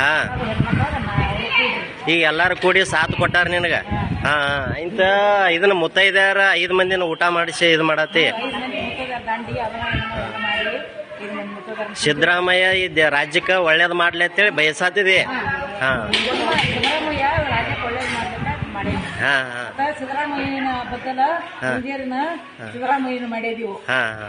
ಹಾ. ಈಗ ಎಲ್ಲಾರು ಕೂಡಿ ಸಾಥ್ ಕೊಟ್ಟಾರ ನಿನಗ? ಹಾ. ಇಂತ ಇದನ್ನ ಮುತ್ತೈದ್ಯಾರ ಐದ್ ಮಂದಿನ ಊಟ ಮಾಡಿಸಿ ಇದು ಮಾಡತಿ ಸಿದ್ದರಾಮಯ್ಯ ಈ ರಾಜ್ಯಕ್ಕೆ ಒಳ್ಳೇದು ಮಾಡ್ಲಿ ಅಂತೇಳಿ ಬಯಸಾತಿದಿ. ಹಾ. ಹಾ. ಹಾ ಸಿದ್ದರಾಮಯ್ಯನ ಬದಲ ಸಿದ್ದರಾಮಯ್ಯನ ಮಾಡಿದೀವಿ. ಹಾ ಹಾ.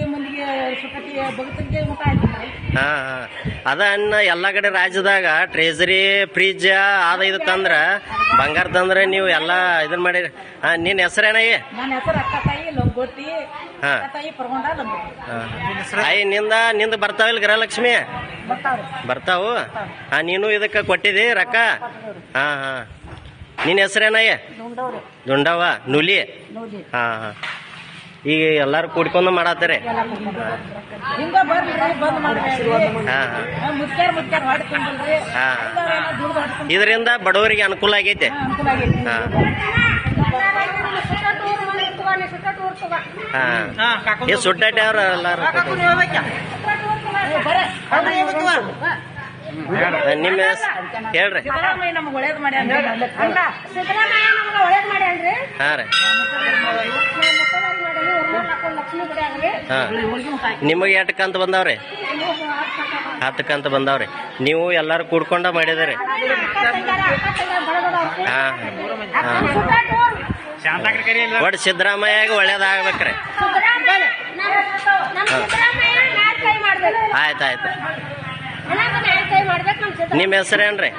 ಹಾ ಹಾ. ಅದ ಅನ್ನ ಎಲ್ಲಾ ಕಡೆ ರಾಜ್ಯದಾಗ ಟ್ರೆಜರಿ ಫ್ರಿಜ್ ಆದ ಇದು ತಂದ್ರ ಬಂಗಾರ ತಂದ್ರ ನೀವು ಎಲ್ಲಾ ಇದನ್ ಮಾಡಿರಿ. ನಿನ್ನ ನಿನ್ ಹೆಸರೇನಯ್ಯ ನನ್ನ ಅಯ್ಯ ನಿಂದ ನಿಂದ ಬರ್ತಾವಿಲ್ಲ ಗೃಹಲಕ್ಷ್ಮಿ? ಬರ್ತಾವು? ಹಾ ನೀನು ಇದಕ್ಕ ಕೊಟ್ಟಿದಿ ರೊಕ್ಕ? ಹಾ ಹಾ. ನಿನ್ ಹೆಸರೇನಯ್ಯ ದುಂಡವ ನುಲಿ. ಹಾ ಹಾ. ಈಗ ಎಲ್ಲಾರು ಕೂಡ್ಕೊಂಡು ಮಾಡತ್ತಾರೆ? ಹಾ ಹಾ. ಹಾ. ಇದರಿಂದ ಬಡವರಿಗೆ ಅನುಕೂಲ ಆಗೈತೆ. ಹಾ ಹಾ. ಸುಟ್ಟಾಟಿ ಅವ್ರ ಎಲ್ಲಾರು ನಿಮ್ಮ ಹೇಳ್ರಿ. ಸಿದ್ದರಾಮಯ್ಯ ನಮ್ಗೆ ಒಳ್ಳೇದು ಮಾಡ್ಯಾನ ಸಿದ್ದರಾಮಯ್ಯ ನಮ್ಗೆ ಒಳ್ಳೇದ್ ಮಾಡ್ಯಾನ್ರಿ ಹಾ ರೀ ಮುಖ್ಯಮಂತ್ರಿ ಮಾಡಲಿ ಊರ್ನಾಗ ಹಾಕೊಂಡ್ ಲಕ್ಷ್ಮಿ ಬಿಡ್ಯಾಗ್ರಿ ಹಾ ನಿಮಗೆ ಎಷ್ಟು ಕಂತ ಬಂದಾವ್ರಿ? ಹತ್ತು ಕಂತ ಬಂದಾವ್ರಿ. ನೀವು ಎಲ್ಲಾರು ಕೂಡ್ಕೊಂಡ ಮಾಡಿದಿರಿ. ಹಾ ಹಾ. ಒಟ್ಟು ಸಿದ್ದರಾಮಯ್ಯಗ ಒಳ್ಳೇದಾಗ್ಬೇಕ್ರಿ ಸಿದ್ದರಾಮಯ್ಯ ಮಾಡ್ಬೇಕು. ಆಯ್ತು ಆಯ್ತು. ನಿಮ್ಮ ಹೆಸರೇನ್ರಿ?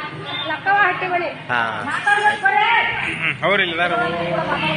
ಲಕ್ಕವ ಹಟ್ಟಿ ಬಳಿ ಹಾ